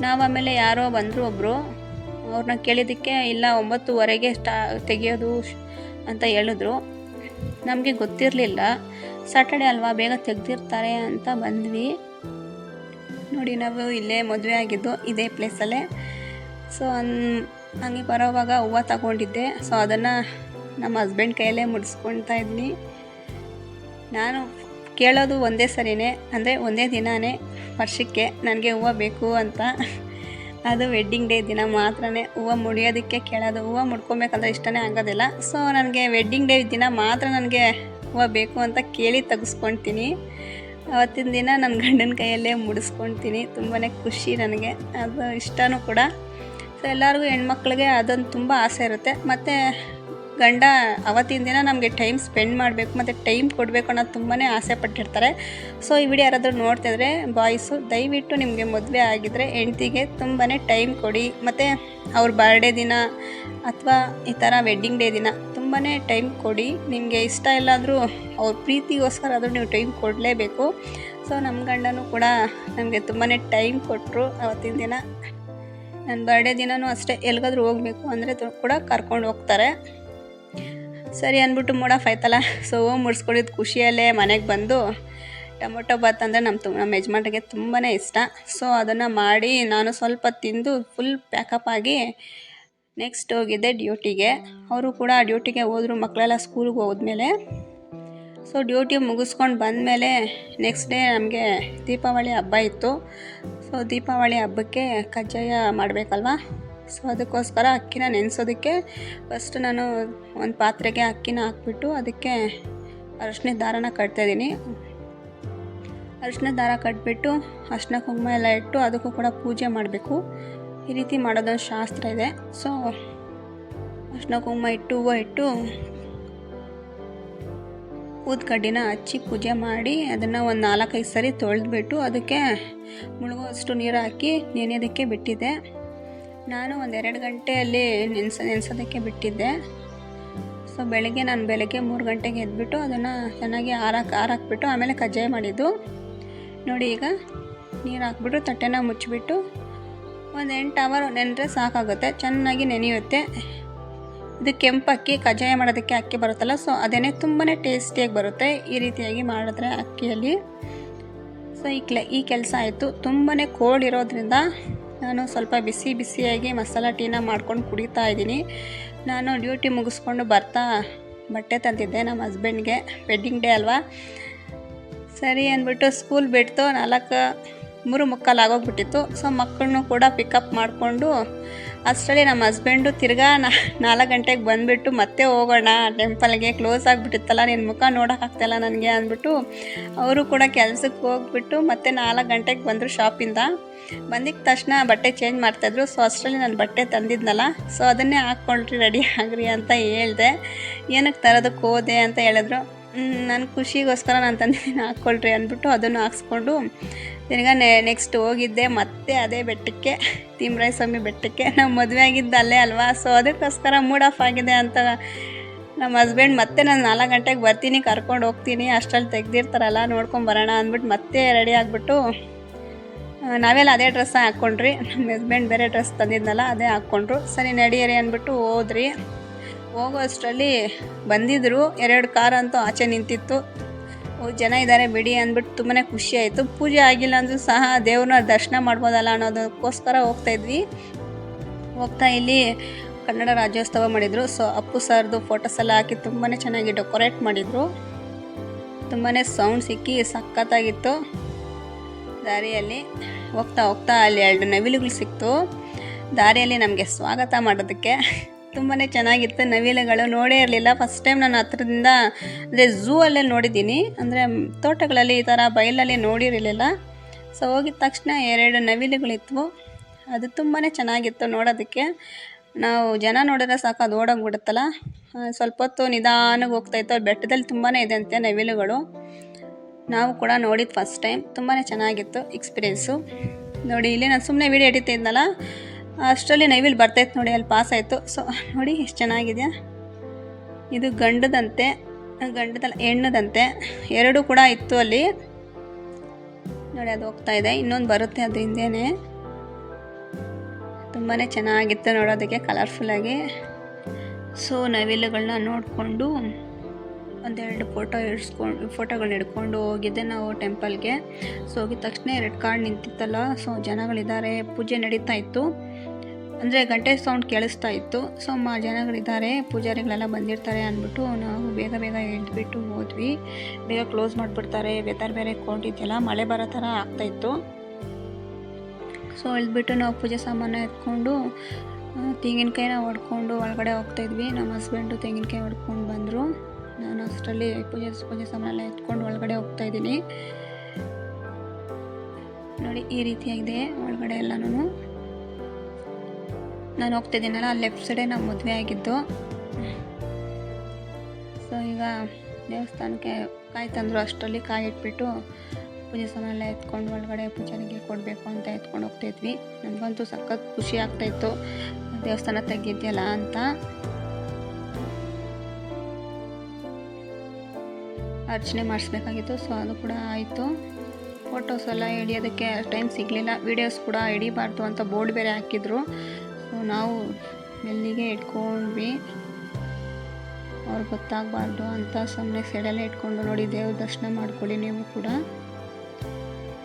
ನಾವು ಆಮೇಲೆ ಯಾರೋ ಬಂದರು ಒಬ್ಬರು ಅವ್ರನ್ನ ಕೇಳಿದ್ದಕ್ಕೆ ಇಲ್ಲ, ಒಂಬತ್ತುವರೆಗೆ ಸ್ಟಾ, ತೆಗೆಯೋದು ಅಂತ ಹೇಳಿದ್ರು. ನಮಗೆ ಗೊತ್ತಿರಲಿಲ್ಲ. ಸಾಟರ್ಡೆ ಅಲ್ವಾ, ಬೇಗ ತೆಗೆದಿರ್ತಾರೆ ಅಂತ ಬಂದ್ವಿ. ನೋಡಿ, ನಾವು ಇಲ್ಲೇ ಮದುವೆ ಆಗಿದ್ದು ಇದೇ ಪ್ಲೇಸಲ್ಲೇ ಸೊ ಅನ್ ಹಂಗೆ ಬರೋವಾಗ ಹೂವು ತಗೊಂಡಿದ್ದೆ. ಸೊ ಅದನ್ನು ನಮ್ಮ ಹಸ್ಬೆಂಡ್ ಕೈಯಲ್ಲೇ ಮುಡಿಸ್ಕೊಳ್ತಾ ಇದ್ದೀನಿ ನಾನು ಕೇಳೋದು ಒಂದೇ ಸರಿನೇ, ಅಂದರೆ ಒಂದೇ ದಿನವೇ ವರ್ಷಕ್ಕೆ ನನಗೆ ಹೂವು ಬೇಕು ಅಂತ. ಅದು ವೆಡ್ಡಿಂಗ್ ಡೇ ದಿನ ಮಾತ್ರನೇ. ಹೂವು ಮುಡಿಯೋದಕ್ಕೆ ಕೇಳೋದು, ಹೂವು ಮುಡ್ಕೊಬೇಕಂದ್ರೆ ಇಷ್ಟನೇ ಆಗೋದಿಲ್ಲ. ಸೊ ನನಗೆ ವೆಡ್ಡಿಂಗ್ ಡೇ ದಿನ ಮಾತ್ರ ನನಗೆ ಹೂವು ಬೇಕು ಅಂತ ಕೇಳಿ ತೆಗೆಸ್ಕೊಳ್ತೀನಿ ಅವತ್ತಿನ ದಿನ ನನ್ನ ಗಂಡನ ಕೈಯಲ್ಲೇ ಮುಡಿಸ್ಕೊಳ್ತೀನಿ ತುಂಬಾ ಖುಷಿ ನನಗೆ. ಅದು ಇಷ್ಟನೂ ಕೂಡ. ಸೊ ಎಲ್ಲರಿಗೂ ಹೆಣ್ಮಕ್ಳಿಗೆ ಅದೊಂದು ತುಂಬ ಆಸೆ ಇರುತ್ತೆ. ಮತ್ತು ಗಂಡ ಅವತ್ತಿನ ದಿನ ನಮಗೆ ಟೈಮ್ ಸ್ಪೆಂಡ್ ಮಾಡಬೇಕು, ಮತ್ತು ಟೈಮ್ ಕೊಡಬೇಕು ಅನ್ನೋದು ತುಂಬಾ ಆಸೆ ಪಟ್ಟಿರ್ತಾರೆ. ಸೊ ಈ ವಿಡಿಯೋ ಯಾರಾದರೂ ನೋಡ್ತಿದ್ರೆ ಬಾಯ್ಸು ದಯವಿಟ್ಟು ನಿಮಗೆ ಮದುವೆ ಆಗಿದ್ದರೆ ಹೆಂಡ್ತಿಗೆ ತುಂಬಾ ಟೈಮ್ ಕೊಡಿ. ಮತ್ತು ಅವ್ರ ಬರ್ಡೇ ದಿನ ಅಥವಾ ಈ ಥರ ವೆಡ್ಡಿಂಗ್ ಡೇ ದಿನ ತುಂಬಾ ಟೈಮ್ ಕೊಡಿ. ನಿಮಗೆ ಇಷ್ಟ ಇಲ್ಲಾದರೂ ಅವ್ರ ಪ್ರೀತಿಗೋಸ್ಕರ ಆದರೂ ನೀವು ಟೈಮ್ ಕೊಡಲೇಬೇಕು. ಸೊ ನಮ್ಮ ಗಂಡನೂ ಕೂಡ ನಮಗೆ ತುಂಬಾ ಟೈಮ್ ಕೊಟ್ಟರು ಅವತ್ತಿನ ದಿನ. ನನ್ನ ಬರ್ಡೇ ದಿನವೂ ಅಷ್ಟೇ ಎಲ್ಲಿಗಾದ್ರೂ ಹೋಗಬೇಕು ಅಂದರೆ ಕೂಡ ಕರ್ಕೊಂಡು ಹೋಗ್ತಾರೆ. ಸರಿ ಅಂದ್ಬಿಟ್ಟು ಮೂಡಫ್ ಆಯ್ತಲ್ಲ ಸೊ ಮುಡ್ಸ್ಕೊಂಡಿದ್ದು ಖುಷಿಯಲ್ಲೇ ಮನೆಗೆ ಬಂದು ಟೊಮೊಟೊ ಬಾತ್ ಅಂದರೆ ನಮ್ಮ ತು ನಮ್ಮ ಯಜಮಾನ್ರಿಗೆ ತುಂಬಾ ಇಷ್ಟ. ಸೊ ಅದನ್ನು ಮಾಡಿ ನಾನು ಸ್ವಲ್ಪ ತಿಂದು ಫುಲ್ ಪ್ಯಾಕಪ್ ಆಗಿ ನೆಕ್ಸ್ಟ್ ಹೋಗಿದ್ದೆ ಡ್ಯೂಟಿಗೆ. ಅವರು ಕೂಡ ಡ್ಯೂಟಿಗೆ ಹೋದರು ಮಕ್ಕಳೆಲ್ಲ ಸ್ಕೂಲ್ಗೆ ಹೋದ್ಮೇಲೆ. ಸೊ ಡ್ಯೂಟಿ ಮುಗಿಸ್ಕೊಂಡು ಬಂದಮೇಲೆ ನೆಕ್ಸ್ಟ್ ಡೇ ನಮಗೆ ದೀಪಾವಳಿ ಹಬ್ಬ ಇತ್ತು. ಸೊ ದೀಪಾವಳಿ ಹಬ್ಬಕ್ಕೆ ಕಜ್ಜಾಯ ಮಾಡಬೇಕಲ್ವ? ಸೊ ಅದಕ್ಕೋಸ್ಕರ ಅಕ್ಕಿನ ನೆನೆಸೋದಕ್ಕೆ ಫಸ್ಟ್ ನಾನು ಒಂದು ಪಾತ್ರೆಗೆ ಅಕ್ಕಿನ ಹಾಕ್ಬಿಟ್ಟು ಅದಕ್ಕೆ ಅರಶಿನ ದಾರನ ಕಟ್ತಾಯಿದ್ದೀನಿ ಅರಿಶಿನ ದಾರ ಕಟ್ಬಿಟ್ಟು ಅರಶಿನ ಕುಂಕುಮ ಎಲ್ಲ ಇಟ್ಟು ಅದಕ್ಕೂ ಕೂಡ ಪೂಜೆ ಮಾಡಬೇಕು. ಈ ರೀತಿ ಮಾಡೋದೊಂದು ಶಾಸ್ತ್ರ ಇದೆ. ಸೊ ಅರಶಿನ ಕುಂಕುಮ ಇಟ್ಟು, ಹೂವು ಇಟ್ಟು ಊದ್ಕಡ್ಡಿನ ಹಚ್ಚಿ ಪೂಜೆ ಮಾಡಿ ಅದನ್ನು ಒಂದು ನಾಲ್ಕೈದು ಸರಿ ತೊಳೆದ್ಬಿಟ್ಟು ಅದಕ್ಕೆ ಮುಳುಗುವಷ್ಟು ನೀರು ಹಾಕಿ ನೆನೆಯೋದಕ್ಕೆ ಬಿಟ್ಟಿದ್ದೆ. ನಾನು ಒಂದೆರಡು ಗಂಟೆಯಲ್ಲಿ ನೆನೆಸ ನೆನೆಸೋದಕ್ಕೆ ಬಿಟ್ಟಿದ್ದೆ. ಸೊ ಬೆಳಗ್ಗೆ ನಾನು ಬೆಳಗ್ಗೆ ಮೂರು ಗಂಟೆಗೆ ಎದ್ಬಿಟ್ಟು ಅದನ್ನು ಚೆನ್ನಾಗಿ ಆರಾಕ್ ಆರಾಕ್ಬಿಟ್ಟು ಆಮೇಲೆ ಕಜ್ಜಾಯ ಮಾಡಿದ್ದು. ನೋಡಿ ಈಗ ನೀರು ಹಾಕ್ಬಿಟ್ಟು ತಟ್ಟೆನ ಮುಚ್ಚಿಬಿಟ್ಟು ಒಂದು ಎಂಟು ಅವರ್ ನೆನೆದ್ರೆ ಸಾಕಾಗುತ್ತೆ, ಚೆನ್ನಾಗಿ ನೆನೆಯುತ್ತೆ. ಇದು ಕೆಂಪಕ್ಕಿ ಕಜ್ಜಾಯ ಮಾಡೋದಕ್ಕೆ ಅಕ್ಕಿ ಬರುತ್ತಲ್ಲ ಸೊ ಅದೇನೇ ತುಂಬಾ ಟೇಸ್ಟಿಯಾಗಿ ಬರುತ್ತೆ ಈ ರೀತಿಯಾಗಿ ಮಾಡಿದ್ರೆ ಅಕ್ಕಿಯಲ್ಲಿ. ಸೊ ಈ ಕ್ಲೆ ಈ ಕೆಲಸ ಆಯಿತು. ತುಂಬಾ ಕೋಲ್ಡ್ ಇರೋದ್ರಿಂದ ನಾನು ಸ್ವಲ್ಪ ಬಿಸಿ ಬಿಸಿಯಾಗಿ ಮಸಾಲ ಟೀನ ಮಾಡ್ಕೊಂಡು ಕುಡಿತಾ ಇದ್ದೀನಿ. ನಾನು ಡ್ಯೂಟಿ ಮುಗಿಸ್ಕೊಂಡು ಬರ್ತಾ ಬಟ್ಟೆ ತಂದಿದ್ದೆ ನಮ್ಮ ಹಸ್ಬೆಂಡ್ಗೆ. ವೆಡ್ಡಿಂಗ್ ಡೇ ಅಲ್ವಾ? ಸರಿ ಅಂದ್ಬಿಟ್ಟು ಸ್ಕೂಲ್ ಬಿಡ್ತು. ನಾಲ್ಕು ಮೂರು ಮುಕ್ಕಾಲು ಆಗೋಗ್ಬಿಟ್ಟಿತ್ತು. ಸೊ ಮಕ್ಕಳನ್ನು ಕೂಡ ಪಿಕಪ್ ಮಾಡಿಕೊಂಡು ಅಷ್ಟರಲ್ಲಿ ನಮ್ಮ ಹಸ್ಬೆಂಡು ತಿರ್ಗಾ ನಾಲ್ಕು ಗಂಟೆಗೆ ಬಂದುಬಿಟ್ಟು ಮತ್ತೆ ಹೋಗೋಣ. ಟೆಂಪಲ್ಗೆ ಕ್ಲೋಸ್ ಆಗಿಬಿಟ್ಟಿತ್ತಲ್ಲ ನಿನ್ನ ಮುಖ ನೋಡೋಕ್ಕಾಗ್ತಾಯಿಲ್ಲ ನನಗೆ ಅಂದ್ಬಿಟ್ಟು ಅವರು ಕೂಡ ಕೆಲಸಕ್ಕೆ ಹೋಗ್ಬಿಟ್ಟು ಮತ್ತೆ ನಾಲ್ಕು ಗಂಟೆಗೆ ಬಂದರು ಶಾಪಿಂದ. ಬಂದಿದ್ದ ತಕ್ಷಣ ಬಟ್ಟೆ ಚೇಂಜ್ ಮಾಡ್ತಾಯಿದ್ರು ಸೊ ಅಷ್ಟರಲ್ಲಿ ನಾನು ಬಟ್ಟೆ ತಂದಿದ್ನಲ್ಲ. ಸೊ ಅದನ್ನೇ ಹಾಕ್ಕೊಳ್ರಿ ರೆಡಿ ಆಗ್ರಿ ಅಂತ ಹೇಳಿದೆ. ಏನಕ್ಕೆ ತರೋದಕ್ಕೆ ಹೋದೆ ಅಂತ ಹೇಳಿದ್ರು. ನನ್ನ ಖುಷಿಗೋಸ್ಕರ ನಾನು ತಂದಿದ್ದೀನಿ, ಹಾಕ್ಕೊಳ್ರಿ ಅಂದ್ಬಿಟ್ಟು ಅದನ್ನು ಹಾಕ್ಸ್ಕೊಂಡು ತಿರ್ಗಾ ನೆಕ್ಸ್ಟ್ ಹೋಗಿದ್ದೆ ಮತ್ತೆ ಅದೇ ಬೆಟ್ಟಕ್ಕೆ ತಿಮ್ರಾಯ ಸ್ವಾಮಿ ಬೆಟ್ಟಕ್ಕೆ. ನಾವು ಮದುವೆ ಆಗಿದ್ದು ಅಲ್ಲೇ ಅಲ್ವಾ? ಸೊ ಅದಕ್ಕೋಸ್ಕರ ಮೂಡ್ ಆಫ್ ಆಗಿದೆ ಅಂತ ನಮ್ಮ ಹಸ್ಬೆಂಡ್ ಮತ್ತೆ ನಾನು ನಾಲ್ಕು ಗಂಟೆಗೆ ಬರ್ತೀನಿ, ಕರ್ಕೊಂಡು ಹೋಗ್ತೀನಿ, ಅಷ್ಟರಲ್ಲಿ ತೆಗ್ದಿರ್ತಾರಲ್ಲ, ನೋಡ್ಕೊಂಡು ಬರೋಣ ಅಂದ್ಬಿಟ್ಟು ಮತ್ತೆ ರೆಡಿ ಆಗಿಬಿಟ್ಟು ನಾವೆಲ್ಲ ಅದೇ ಡ್ರೆಸ್ಸ ಹಾಕ್ಕೊಂಡ್ರಿ ನಮ್ಮ ಹಸ್ಬೆಂಡ್ ಬೇರೆ ಡ್ರೆಸ್ ತಂದಿದ್ನಲ್ಲ, ಅದೇ ಹಾಕ್ಕೊಂಡ್ರು ಸರಿ, ನಡೀರಿ ಅಂದ್ಬಿಟ್ಟು ಹೋದ್ರಿ. ಹೋಗೋ ಅಷ್ಟರಲ್ಲಿ ಬಂದಿದ್ದರು ಎರಡು ಕಾರ್ ಅಂತೂ ಆಚೆ ನಿಂತಿತ್ತು. ಜನ ಇದ್ದಾರೆ, ಬಿಡಿ ಅಂದ್ಬಿಟ್ಟು ತುಂಬಾ ಖುಷಿ ಆಯಿತು. ಪೂಜೆ ಆಗಿಲ್ಲ ಅಂದರೂ ಸಹ ದೇವ್ರನ್ನ ದರ್ಶನ ಮಾಡ್ಬೋದಲ್ಲ ಅನ್ನೋದಕ್ಕೋಸ್ಕರ ಹೋಗ್ತಾ ಇದ್ವಿ. ಹೋಗ್ತಾ ಇಲ್ಲಿ ಕನ್ನಡ ರಾಜ್ಯೋತ್ಸವ ಮಾಡಿದರು. ಸೊ ಅಪ್ಪು ಸರ್ದು ಫೋಟೋಸ್ ಎಲ್ಲ ಹಾಕಿ ತುಂಬಾ ಚೆನ್ನಾಗಿ ಡೆಕೋರೇಟ್ ಮಾಡಿದರು. ತುಂಬಾ ಸೌಂಡ್ ಸಿಕ್ಕಿ ಸಖತ್ತಾಗಿತ್ತು. ದಾರಿಯಲ್ಲಿ ಹೋಗ್ತಾ ಹೋಗ್ತಾ ಅಲ್ಲಿ ಎರಡು ನವಿಲುಗಳು ಸಿಕ್ತು. ದಾರಿಯಲ್ಲಿ ನಮಗೆ ಸ್ವಾಗತ ಮಾಡೋದಕ್ಕೆ. ತುಂಬಾ ಚೆನ್ನಾಗಿತ್ತು. ನವಿಲುಗಳು ನೋಡೇ ಇರಲಿಲ್ಲ. ಫಸ್ಟ್ ಟೈಮ್ ನಾನು ಹತ್ರದಿಂದ, ಅಂದರೆ ಝೂ ಅಲ್ಲೇ ನೋಡಿದ್ದೀನಿ. ಅಂದರೆ ತೋಟಗಳಲ್ಲಿ ಈ ಥರ ಬಯಲಲ್ಲಿ ನೋಡಿರಲಿಲ್ಲ. ಸೊ ಹೋಗಿದ ತಕ್ಷಣ ಎರಡು ನವಿಲುಗಳಿತ್ತು ಅದು ತುಂಬಾ ಚೆನ್ನಾಗಿತ್ತು ನೋಡೋದಕ್ಕೆ. ನಾವು ಜನ ನೋಡಿದ್ರೆ ಸಾಕು, ಅದು ಓಡೋಗ್ಬಿಡುತ್ತಲ್ಲ. ಸ್ವಲ್ಪ ಹೊತ್ತು ನಿಧಾನಕ್ಕೆ ಹೋಗ್ತಾಯಿತ್ತು ಬೆಟ್ಟದಲ್ಲಿ ತುಂಬಾ ಇದೆ ಅಂತೆ ನವಿಲುಗಳು. ನಾವು ಕೂಡ ನೋಡಿದ್ದು ಫಸ್ಟ್ ಟೈಮ್ ತುಂಬಾ ಚೆನ್ನಾಗಿತ್ತು ಎಕ್ಸ್ಪೀರಿಯೆನ್ಸು ನೋಡಿ, ಇಲ್ಲಿ ನಾನು ಸುಮ್ಮನೆ ವೀಡಿಯೋ ಇದ್ನಲ್ಲ. ಅಷ್ಟರಲ್ಲಿ ನೈವಿಲ್ ಬರ್ತಾಯಿತ್ತು ನೋಡಿ, ಅಲ್ಲಿ ಪಾಸ್ ಆಯಿತು. ಸೊ ನೋಡಿ, ಎಷ್ಟು ಚೆನ್ನಾಗಿದೆಯಾ? ಇದು ಗಂಡದಂತೆ, ಗಂಡದಲ್ಲ, ಹೆಣ್ಣದಂತೆ. ಎರಡೂ ಕೂಡ ಇತ್ತು ಅಲ್ಲಿ. ನೋಡಿ, ಅದು ಹೋಗ್ತಾ ಇದೆ. ಇನ್ನೊಂದು ಬರುತ್ತೆ ಅದು ಹಿಂದೆ ತುಂಬಾ ಚೆನ್ನಾಗಿತ್ತು ನೋಡೋದಕ್ಕೆ ಕಲರ್ಫುಲ್ಲಾಗಿ ಸೊ ನವಿಲುಗಳನ್ನ ನೋಡಿಕೊಂಡು ಒಂದೆರಡು ಫೋಟೋ ಇಡ್ಸ್ಕೊಂಡು ಫೋಟೋಗಳನ್ನ ಹಿಡ್ಕೊಂಡು ಹೋಗಿದ್ದೆ ನಾವು ಟೆಂಪಲ್ಗೆ ಸೊ ಹೋಗಿದ ತಕ್ಷಣ ರೆಡ್ ಕಾರ್ಡ್ ನಿಂತಿತ್ತಲ್ಲ. ಸೊ ಜನಗಳಿದ್ದಾರೆ, ಪೂಜೆ ನಡೀತಾ ಇತ್ತು. ಅಂದರೆ ಗಂಟೆ ಸೌಂಡ್ ಕೇಳಿಸ್ತಾ ಇತ್ತು. ಸೊ ಮ, ಜನಗಳಿದ್ದಾರೆ, ಪೂಜಾರಿಗಳೆಲ್ಲ ಬಂದಿರ್ತಾರೆ ಅಂದ್ಬಿಟ್ಟು ನಾವು ಬೇಗ ಬೇಗ ಎದ್ಬಿಟ್ಟು ಹೋದ್ವಿ. ಬೇಗ ಕ್ಲೋಸ್ ಮಾಡಿಬಿಡ್ತಾರೆ. ವೆದರ್ ಬೇರೆ ಕೊಟ್ಟಿದ್ದೆಲ್ಲ ಮಳೆ ಬರೋ ಥರ ಆಗ್ತಾಯಿತ್ತು ಸೊ ಎಳ್ದುಬಿಟ್ಟು ನಾವು ಪೂಜೆ ಸಾಮಾನು ಎತ್ಕೊಂಡು ತೆಂಗಿನಕಾಯಿನ ಹೊಡ್ಕೊಂಡು ಒಳಗಡೆ ಹೋಗ್ತಾಯಿದ್ವಿ ನಮ್ಮ ಹಸ್ಬೆಂಡು ತೆಂಗಿನಕಾಯಿ ಹೊಡ್ಕೊಂಡು ಬಂದರು. ನಾನು ಅಷ್ಟರಲ್ಲಿ ಪೂಜೆ ಪೂಜೆ ಸಾಮಾನೆಲ್ಲ ಎತ್ಕೊಂಡು ಒಳಗಡೆ ಹೋಗ್ತಾಯಿದ್ದೀನಿ ನೋಡಿ, ಈ ರೀತಿಯಾಗಿದೆ ಒಳಗಡೆ ಎಲ್ಲನೂ ನಾನು ಹೋಗ್ತಿದ್ದೀನಲ್ಲ, ಅಲ್ಲಿ ಲೆಫ್ಟ್ ಸೈಡೇ ನಾವು ಮದುವೆ ಆಗಿದ್ದು. ಸೊ ಈಗ ದೇವಸ್ಥಾನಕ್ಕೆ ಕಾಯಿ ತಂದರು, ಅಷ್ಟರಲ್ಲಿ ಕಾಯಿ ಇಟ್ಬಿಟ್ಟು ಪೂಜೆ ಸಾಮಾನೆಲ್ಲ ಎತ್ಕೊಂಡು ಒಳಗಡೆ ಪೂಜಾರಿಗೆ ಕೊಡಬೇಕು ಅಂತ ಎತ್ಕೊಂಡು ಹೋಗ್ತಾಯಿದ್ವಿ ನನಗಂತೂ ಸಖತ್ ಖುಷಿ ಆಗ್ತಾಯಿತ್ತು. ದೇವಸ್ಥಾನ ತೆಗಿದ್ಯಲ್ಲ ಅಂತ. ಅರ್ಚನೆ ಮಾಡಿಸ್ಬೇಕಾಗಿತ್ತು ಸೊ ಅದು ಕೂಡ ಆಯಿತು. ಫೋಟೋಸ್ ಎಲ್ಲ ಹಿಡಿಯೋದಕ್ಕೆ ಟೈಮ್ ಸಿಗಲಿಲ್ಲ. ವೀಡಿಯೋಸ್ ಕೂಡ ಹಿಡಿಬಾರ್ದು ಅಂತ ಬೋರ್ಡ್ ಬೇರೆ ಹಾಕಿದ್ರು. ನಾವು ಮೆಲ್ಲಿಗೆ ಇಟ್ಕೊಂಡ್ವಿ. ಅವ್ರು ಗೊತ್ತಾಗಬಾರ್ದು ಅಂತ ಸುಮ್ಮನೆ ಸೈಡಲ್ಲೇ ಇಟ್ಕೊಂಡು ನೋಡಿ ದೇವ್ರ ದರ್ಶನ ಮಾಡ್ಕೊಳ್ಳಿ ನೀವು ಕೂಡ.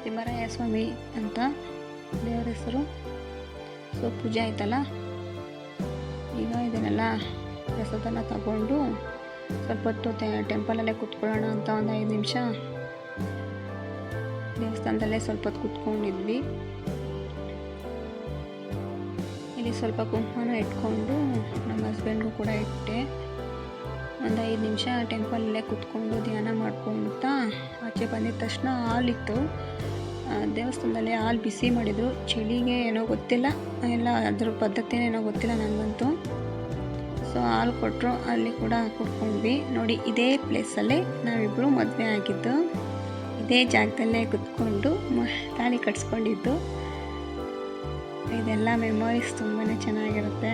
ತಿಮ್ಮರಾಯ ಸ್ವಾಮಿ ಅಂತ ದೇವ್ರ ಹೆಸರು. ಸೊ ಪೂಜೆ ಆಯ್ತಲ್ಲ? ಈಗ ಇದನ್ನೆಲ್ಲ ಪ್ರಸಾದನ ತಗೊಂಡು ಸ್ವಲ್ಪ ಹೊತ್ತು ಟೆಂಪಲಲ್ಲೇ ಕುತ್ಕೊಳ್ಳೋಣ ಅಂತ ಒಂದು ಐದು ನಿಮಿಷ. ದೇವಸ್ಥಾನದಲ್ಲೇ ಸ್ವಲ್ಪ ಹೊತ್ತು ಕುತ್ಕೊಂಡಿದ್ವಿ. ಸ್ವಲ್ಪ ಕುಂಕುಮನ ಇಟ್ಕೊಂಡು ನಮ್ಮ ಹಸ್ಬೆಂಡ್ಗೂ ಕೂಡ ಇಟ್ಟೆ. ಒಂದು ಐದು ನಿಮಿಷ ಟೆಂಪಲಲ್ಲೇ ಕುತ್ಕೊಂಡು ಧ್ಯಾನ ಮಾಡ್ಕೊಳ್ತಾ ಆಚೆ ಬಂದಿದ್ದ ತಕ್ಷಣ ಹಾಲಿತ್ತು. ದೇವಸ್ಥಾನದಲ್ಲಿ ಹಾಲು ಬಿಸಿ ಮಾಡಿದರು. ಚಳಿಗೆ ಏನೋ ಗೊತ್ತಿಲ್ಲ. ಎಲ್ಲ ಅದ್ರ ಪದ್ಧತಿನೇ ಏನೋ ಗೊತ್ತಿಲ್ಲ ನನಗಂತೂ ಸೊ ಹಾಲು ಕೊಟ್ಟರು ಅಲ್ಲಿ ಕೂಡ ಕುತ್ಕೊಂಡ್ವಿ. ನೋಡಿ, ಇದೇ ಪ್ಲೇಸಲ್ಲೇ ನಾವಿಬ್ಬರು ಮದುವೆ ಆಗಿದ್ದು. ಇದೇ ಜಾಗದಲ್ಲೇ ಕುತ್ಕೊಂಡು ತಾಳಿ ಕಟ್ಸ್ಕೊಂಡಿದ್ದು. ಇದೆಲ್ಲ ಮೆಮೊರೀಸ್ ತುಂಬಾ ಚೆನ್ನಾಗಿರುತ್ತೆ.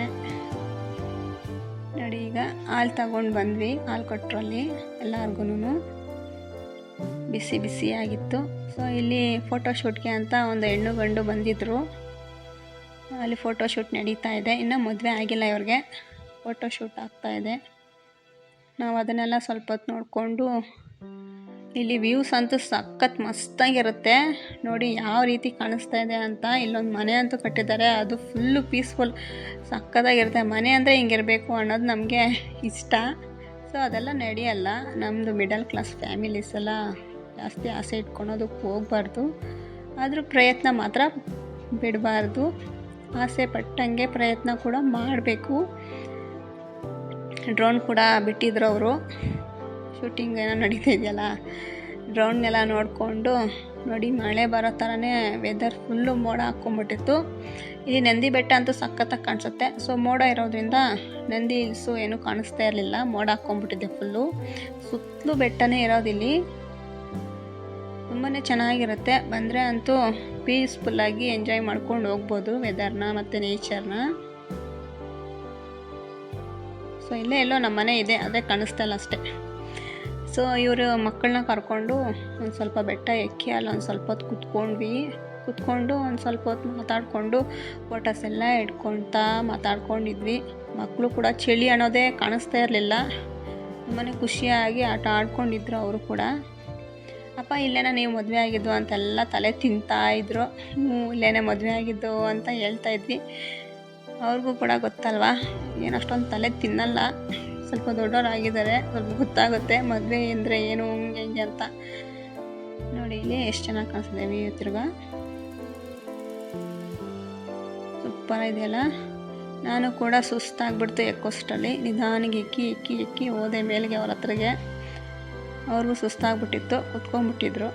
ನೋಡಿ ಈಗ ಹಾಲು ತಗೊಂಡು ಬಂದ್ವಿ, ಹಾಲು ಕೊಟ್ಟರು ಅಲ್ಲಿ ಎಲ್ಲರಿಗೂ ಬಿಸಿ ಬಿಸಿಯಾಗಿತ್ತು ಸೊ ಇಲ್ಲಿ ಫೋಟೋ ಶೂಟ್ಗೆ ಅಂತ ಒಂದು ಹೆಣ್ಣು ಗಂಡು ಬಂದಿದ್ದರು ಅಲ್ಲಿ ಫೋಟೋ ಶೂಟ್ ನಡೀತಾ ಇದೆ. ಇನ್ನೂ ಮದುವೆ ಆಗಿಲ್ಲ ಇವ್ರಿಗೆ. ಫೋಟೋ ಶೂಟ್ ಆಗ್ತಾ ಇದೆ. ನಾವು ಅದನ್ನೆಲ್ಲ ಸ್ವಲ್ಪ ಹೊತ್ತು ನೋಡಿಕೊಂಡು ಇಲ್ಲಿ ವ್ಯೂಸ್ ಅಂತೂ ಸಖತ್ ಮಸ್ತಾಗಿರುತ್ತೆ. ನೋಡಿ ಯಾವ ರೀತಿ ಕಾಣಿಸ್ತಾ ಇದೆ ಅಂತ. ಇಲ್ಲೊಂದು ಮನೆ ಅಂತೂ ಕಟ್ಟಿದ್ದಾರೆ. ಅದು ಫುಲ್ಲು ಪೀಸ್ಫುಲ್ ಸಖತ್ತಾಗಿರುತ್ತೆ. ಮನೆ ಅಂದರೆ ಹಿಂಗಿರಬೇಕು ಅನ್ನೋದು ನಮಗೆ ಇಷ್ಟ. ಸೊ ಅದೆಲ್ಲ ನಡೆಯಲ್ಲ. ನಮ್ಮದು ಮಿಡಲ್ ಕ್ಲಾಸ್ ಫ್ಯಾಮಿಲೀಸ್ ಎಲ್ಲ ಜಾಸ್ತಿ ಆಸೆ ಇಟ್ಕೊಳೋದಕ್ಕೆ ಹೋಗಬಾರ್ದು. ಆದರೂ ಪ್ರಯತ್ನ ಮಾತ್ರ ಬಿಡಬಾರ್ದು. ಆಸೆ ಪಟ್ಟಂಗೆ ಪ್ರಯತ್ನ ಕೂಡ ಮಾಡಬೇಕು. ಡ್ರೋನ್ ಕೂಡ ಬಿಟ್ಟಿದ್ರು ಅವರು. ಶೂಟಿಂಗ್ ಏನೋ ನಡೀತಾ ಇದೆಯಲ್ಲ ನೋಡಿಕೊಂಡು ನೋಡಿ ಮಳೆ ಬರೋ ಥರನೇ ವೆದರ್ ಫುಲ್ಲು ಮೋಡ ಹಾಕ್ಕೊಂಬಿಟ್ಟಿತ್ತು ಇಲ್ಲಿ ನಂದಿ ಬೆಟ್ಟ ಅಂತೂ ಸಖತ್ತಾಗಿ ಕಾಣಿಸುತ್ತೆ. ಸೊ ಮೋಡ ಇರೋದ್ರಿಂದ ನಂದಿ ಹಿಲ್ಸು ಏನೂ ಕಾಣಿಸ್ತಾ ಇರಲಿಲ್ಲ. ಮೋಡ ಹಾಕ್ಕೊಂಬಿಟ್ಟಿದೆ ಫುಲ್ಲು ಸುತ್ತಲೂ ಬೆಟ್ಟನೇ ಇರೋದಿಲ್ಲಿ. ತುಂಬಾ ಚೆನ್ನಾಗಿರುತ್ತೆ. ಬಂದರೆ ಅಂತೂ ಪೀಸ್ಫುಲ್ಲಾಗಿ ಎಂಜಾಯ್ ಮಾಡ್ಕೊಂಡು ಹೋಗ್ಬೋದು ವೆದರ್ನ ಮತ್ತು ನೇಚರ್ನ ಸೊ ಇಲ್ಲೇ ಎಲ್ಲೋ ನಮ್ಮ ಮನೆ ಇದೆ. ಅದೇ ಕಾಣಿಸ್ತಾ ಇಲ್ಲ ಅಷ್ಟೇ. ಸೊ ಇವರು ಮಕ್ಕಳನ್ನ ಕರ್ಕೊಂಡು ಒಂದು ಸ್ವಲ್ಪ ಬೆಟ್ಟ ಎಕ್ಕಿ ಅಲ್ಲಿ ಒಂದು ಸ್ವಲ್ಪ ಹೊತ್ತು ಕುತ್ಕೊಂಡ್ವಿ. ಕುತ್ಕೊಂಡು ಒಂದು ಸ್ವಲ್ಪ ಹೊತ್ತು ಮಾತಾಡಿಕೊಂಡು ಫೋಟೋಸ್ ಎಲ್ಲ ಇಟ್ಕೊಳ್ತಾ ಮಾತಾಡ್ಕೊಂಡಿದ್ವಿ. ಮಕ್ಕಳು ಕೂಡ ಚಳಿ ಅನ್ನೋದೇ ಕಾಣಿಸ್ತಾ ಇರಲಿಲ್ಲ. ತುಂಬಾ ಖುಷಿಯಾಗಿ ಆಟ ಆಡ್ಕೊಂಡಿದ್ರು ಅವರು ಕೂಡ. ಅಪ್ಪ, ಇಲ್ಲೇನ ನೀವು ಮದುವೆ ಆಗಿದ್ದು? ಅಂತೆಲ್ಲ ತಲೆ ತಿಂತಾಯಿದ್ರು ಹ್ಞೂ, ಇಲ್ಲೇನೆ ಮದುವೆ ಆಗಿದ್ದು ಅಂತ ಹೇಳ್ತಾ ಇದ್ವಿ. ಅವ್ರಿಗೂ ಕೂಡ ಗೊತ್ತಲ್ವಾ? ಏನು ಅಷ್ಟೊಂದು ತಲೆ ತಿನ್ನಲ್ಲ. ಸ್ವಲ್ಪ ದೊಡ್ಡವರಾಗಿದ್ದಾರೆ, ಸ್ವಲ್ಪ ಗೊತ್ತಾಗುತ್ತೆ ಮದುವೆ ಅಂದರೆ ಏನು, ಹಂಗೆ ಹಿಂಗೆ ಅಂತ. ನೋಡಿ, ಇಲ್ಲಿ ಎಷ್ಟು ಚೆನ್ನಾಗಿ ಕಾಣಿಸ್ತದೆ ವ್ಯೂ ತಿರ್ಗಾ. ಸೂಪರ್ ಇದೆಯಲ್ಲ ನಾನು ಕೂಡ ಸುಸ್ತಾಗ್ಬಿಡ್ತು ಎಕ್ಕೋಷ್ಟಲ್ಲಿ ನಿಧಾನಿಗೆ ಎಕ್ಕಿ ಎಕ್ಕಿ ಎಕ್ಕಿ ಹೋದೆ ಮೇಲಿಗೆ ಅವ್ರ ಹತ್ರಗೆ. ಅವ್ರಿಗೂ ಸುಸ್ತಾಗ್ಬಿಟ್ಟಿತ್ತು, ಕುತ್ಕೊಂಡ್ಬಿಟ್ಟಿದ್ರು.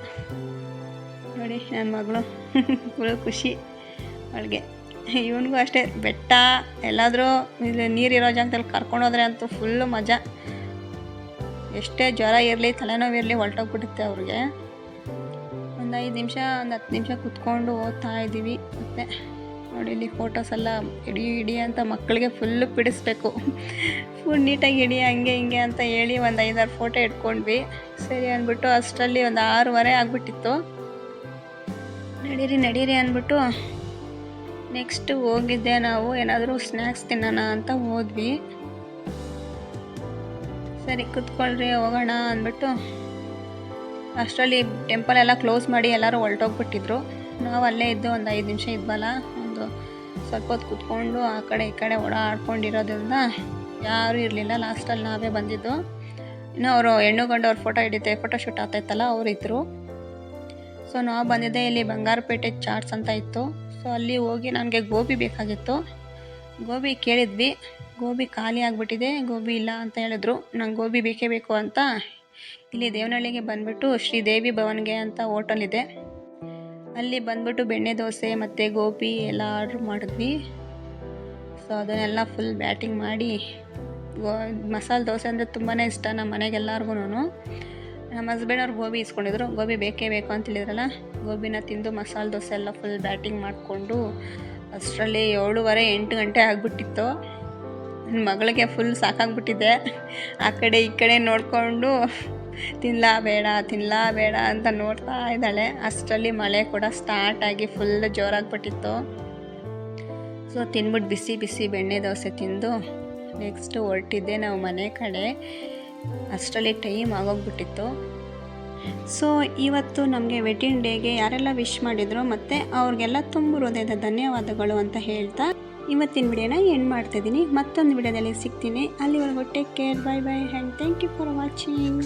ನೋಡಿ ನನ್ನ ಮಗಳು. ಫುಲ್ ಖುಷಿ ಅವಳಿಗೆ. ಇವನಿಗೂ ಅಷ್ಟೇ. ಬೆಟ್ಟ, ಎಲ್ಲಾದರೂ ಇಲ್ಲಿ ನೀರಿರೋ ಜಾಗದಲ್ಲಿ ಕರ್ಕೊಂಡೋದ್ರೆ ಅಂತೂ ಫುಲ್ಲು ಮಜಾ. ಎಷ್ಟೇ ಜ್ವರ ಇರಲಿ, ತಲೆನೋವು ಇರಲಿ ಹೊಲ್ಟೋಗ್ಬಿಡುತ್ತೆ ಅವ್ರಿಗೆ. ಒಂದು ಐದು ನಿಮಿಷ, ಒಂದು ಹತ್ತು ನಿಮಿಷ ಕುತ್ಕೊಂಡು ಓದ್ತಾ ಇದ್ದೀವಿ ಮತ್ತು ನೋಡಿ ಇಲ್ಲಿ ಫೋಟೋಸ್ ಎಲ್ಲ ಇಡಿ ಇಡಿ ಅಂತ ಮಕ್ಕಳಿಗೆ ಫುಲ್ಲು ಬಿಡಿಸ್ಬೇಕು. ಫುಲ್ ನೀಟಾಗಿ ಇಡಿ ಹಂಗೆ, ಹಿಂಗೆ ಅಂತ ಹೇಳಿ ಒಂದು ಐದಾರು ಫೋಟೋ ಇಟ್ಕೊಂಡ್ವಿ. ಸರಿ ಅಂದ್ಬಿಟ್ಟು ಅಷ್ಟರಲ್ಲಿ ಒಂದು ಆರೂವರೆ ಆಗಿಬಿಟ್ಟಿತ್ತು. ನಡೀರಿ ನಡೀರಿ ಅಂದ್ಬಿಟ್ಟು ನೆಕ್ಸ್ಟ್ ಹೋಗಿದ್ದೆ ನಾವು, ಏನಾದರೂ ಸ್ನ್ಯಾಕ್ಸ್ ತಿನ್ನೋಣ ಅಂತ ಹೋದ್ವಿ. ಸರಿ, ಕುತ್ಕೊಳ್ರಿ, ಹೋಗೋಣ ಅಂದ್ಬಿಟ್ಟು ಅಷ್ಟರಲ್ಲಿ ಟೆಂಪಲ್ ಎಲ್ಲ ಕ್ಲೋಸ್ ಮಾಡಿ ಎಲ್ಲರೂ ಹೊಲ್ಟೋಗ್ಬಿಟ್ಟಿದ್ರು ನಾವು ಅಲ್ಲೇ ಇದ್ದು ಒಂದು ಐದು ನಿಮಿಷ ಇದ್ವಲ್ಲ, ಒಂದು ಸ್ವಲ್ಪ ಹೊತ್ತು ಕುತ್ಕೊಂಡು ಆ ಕಡೆ ಈ ಕಡೆ ಓಡಾಡ್ಕೊಂಡಿರೋದ್ರಿಂದ ಯಾರೂ ಇರಲಿಲ್ಲ. ಲಾಸ್ಟಲ್ಲಿ ನಾವೇ ಬಂದಿದ್ದು. ಇನ್ನು ಅವರು ಹೆಣ್ಣು ಗಂಡು ಅವ್ರ ಫೋಟೋ ಹಿಡಿತೆ ಫೋಟೋ ಶೂಟ್ ಆಗ್ತಾಯಿತ್ತಲ್ಲ ಅವರು ಇದ್ದರು ಸೊ ನಾವು ಬಂದಿದ್ದೆ ಇಲ್ಲಿ ಬಂಗಾರಪೇಟೆ ಚಾಟ್ಸ್ ಅಂತ ಇತ್ತು. ಸೊ ಅಲ್ಲಿ ಹೋಗಿ ನನಗೆ ಗೋಬಿ ಬೇಕಾಗಿತ್ತು. ಗೋಬಿ ಕೇಳಿದ್ವಿ. ಗೋಬಿ ಖಾಲಿ ಆಗಿಬಿಟ್ಟಿದೆ. ಗೋಬಿ ಇಲ್ಲ ಅಂತ ಹೇಳಿದ್ರು. ನಂಗೆ ಗೋಬಿ ಬೇಕೇ ಬೇಕು ಅಂತ ಇಲ್ಲಿ ದೇವನಹಳ್ಳಿಗೆ ಬಂದುಬಿಟ್ಟು ಶ್ರೀದೇವಿ ಭವನ್ಗೆ ಅಂತ ಹೋಟೆಲ್ ಇದೆ. ಅಲ್ಲಿ ಬಂದ್ಬಿಟ್ಟು ಬೆಣ್ಣೆ ದೋಸೆ ಮತ್ತು ಗೋಬಿ ಎಲ್ಲ ಆರ್ಡ್ರ್ ಮಾಡಿದ್ವಿ. ಸೊ ಅದನ್ನೆಲ್ಲ ಫುಲ್ ಬ್ಯಾಟಿಂಗ್ ಮಾಡಿ. ಗೋ, ಮಸಾಲೆ ದೋಸೆ ಅಂದರೆ ತುಂಬಾ ಇಷ್ಟ ನಮ್ಮ ಮನೆಗೆಲ್ಲರಿಗೂ ನಮ್ಮ ಹಸ್ಬೆಂಡ್ ಅವ್ರು ಗೋಬಿ ಇಸ್ಕೊಂಡಿದ್ರು. ಗೋಬಿ ಬೇಕೇ ಬೇಕು ಅಂತ ಹೇಳಿದ್ರಲ್ಲ? ಗೋಬಿನ ತಿಂದು ಮಸಾಲೆ ದೋಸೆ ಎಲ್ಲ ಫುಲ್ ಬ್ಯಾಟಿಂಗ್ ಮಾಡಿಕೊಂಡು ಅಷ್ಟರಲ್ಲಿ ಏಳುವರೆ ಎಂಟು ಗಂಟೆ ಆಗಿಬಿಟ್ಟಿತ್ತು. ನನ್ನ ಮಗಳಿಗೆ ಫುಲ್ ಸಾಕಾಗ್ಬಿಟ್ಟಿದ್ದೆ ಆ ಕಡೆ ಈ ಕಡೆ ನೋಡಿಕೊಂಡು ತಿನ್ನಲಾ ಬೇಡ, ತಿನ್ಲಾ ಬೇಡ ಅಂತ ನೋಡ್ತಾ ಇದ್ದಾಳೆ. ಅಷ್ಟರಲ್ಲಿ ಮಳೆ ಕೂಡ ಸ್ಟಾರ್ಟ್ ಆಗಿ ಫುಲ್ ಜೋರಾಗ್ಬಿಟ್ಟಿತ್ತು. ಸೊ ತಿನ್ಬಿಟ್ಟು ಬಿಸಿ ಬಿಸಿ ಬೆಣ್ಣೆ ದೋಸೆ ತಿಂದು ನೆಕ್ಸ್ಟ್ ಹೊರಟಿದ್ದೆ ನಾವು ಮನೆ ಕಡೆ. ಅಷ್ಟರಲ್ಲಿ ಟೈಮ್ ಆಗೋಗ್ಬಿಟ್ಟಿತ್ತು. ಸೊ ಇವತ್ತು ನಮಗೆ ವೆಡ್ಡಿಂಗ್ ಡೇಗೆ ಯಾರೆಲ್ಲ ವಿಶ್ ಮಾಡಿದ್ರು ಮತ್ತು ಅವ್ರಿಗೆಲ್ಲ ತುಂಬ ಹೃದಯದ ಧನ್ಯವಾದಗಳು ಅಂತ ಹೇಳ್ತಾ ಇವತ್ತಿನ ವಿಡಿಯೋನ ಎಂಡ್ ಮಾಡ್ತಿದ್ದೀನಿ ಮತ್ತೊಂದು ವಿಡಿಯೋದಲ್ಲಿ ಸಿಗ್ತೀನಿ. ಅಲ್ಲಿವರೆಗೂ take care bye bye and thank you for watching